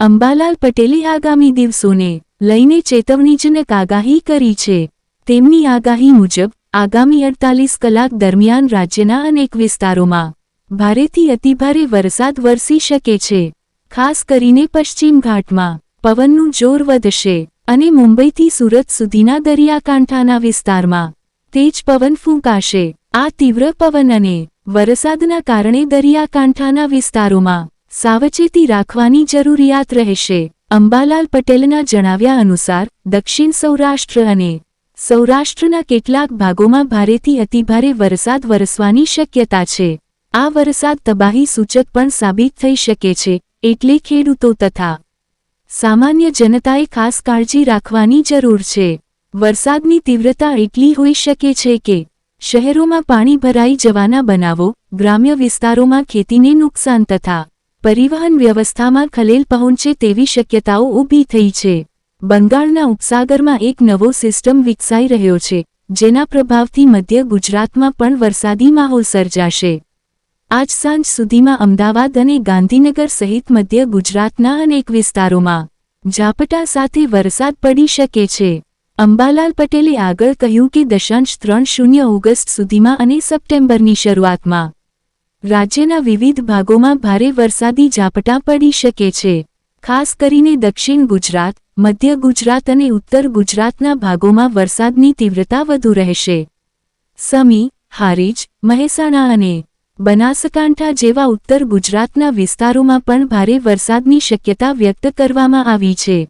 અંબાલાલ પટેલે આગામી દિવસોને લઈને ચેતવણીજનક આગાહી કરી છે. તેમની આગાહી મુજબ, આગામી અડતાલીસ કલાક દરમિયાન રાજ્યના અનેક વિસ્તારોમાં ભારેથી અતિભારે વરસાદ વરસી શકે છે. ખાસ કરીને પશ્ચિમ ઘાટમાં પવનનું જોર વધશે અને મુંબઈથી સુરત સુધીના દરિયાકાંઠાના વિસ્તારમાં તેજ પવન ફૂંકાશે. આ તીવ્ર પવન અને વરસાદના કારણે દરિયાકાંઠાના વિસ્તારોમાં સાવચેતી રાખવાની જરૂરિયાત રહેશે. અંબાલાલ પટેલના જણાવ્યા અનુસાર, દક્ષિણ સૌરાષ્ટ્ર અને સૌરાષ્ટ્રના કેટલાક ભાગોમાં ભારેથી અતિભારે વરસાદ વરસવાની શક્યતા છે. આ વરસાદ તબાહી સૂચક પણ સાબિત થઈ શકે છે, એટલે ખેડૂતો તથા સામાન્ય જનતાએ ખાસ કાળજી રાખવાની જરૂર છે. વરસાદની તીવ્રતા એટલી હોઈ શકે છે કે શહેરોમાં પાણી ભરાઈ જવાના બનાવો, ગ્રામ્ય વિસ્તારોમાં ખેતીને નુકસાન તથા પરિવહન વ્યવસ્થામાં ખલેલ પહોંચે તેવી શક્યતાઓ ઊભી થઈ છે. બંગાળના ઉપસાગરમાં એક નવો સિસ્ટમ વિકસાઈ રહ્યો છે, જેના પ્રભાવથી મધ્ય ગુજરાતમાં પણ વરસાદી માહોલ સર્જાશે. આજ સાંજ સુધીમાં અમદાવાદ અને ગાંધીનગર સહિત મધ્ય ગુજરાતના અનેક વિસ્તારોમાં ઝાપટા સાથે વરસાદ પડી શકે છે. અંબાલાલ પટેલે આગળ કહ્યું કે દશાંશ ત્રણ શૂન્ય ઓગસ્ટ સુધીમાં અને સપ્ટેમ્બરની શરૂઆતમાં રાજ્યના વિવિધ ભાગોમાં ભારે વરસાદી ઝાપટા પડી શકે છે. ખાસ કરીને દક્ષિણ ગુજરાત, મધ્ય ગુજરાત અને ઉત્તર ગુજરાતના ભાગોમાં વરસાદની તીવ્રતા વધુ રહેશે. સમી, હારીજ, મહેસાણા અને બનાસકાંઠા જેવા ઉત્તર ગુજરાતના વિસ્તારોમાં પણ ભારે વરસાદની શક્યતા વ્યક્ત કરવામાં આવી છે.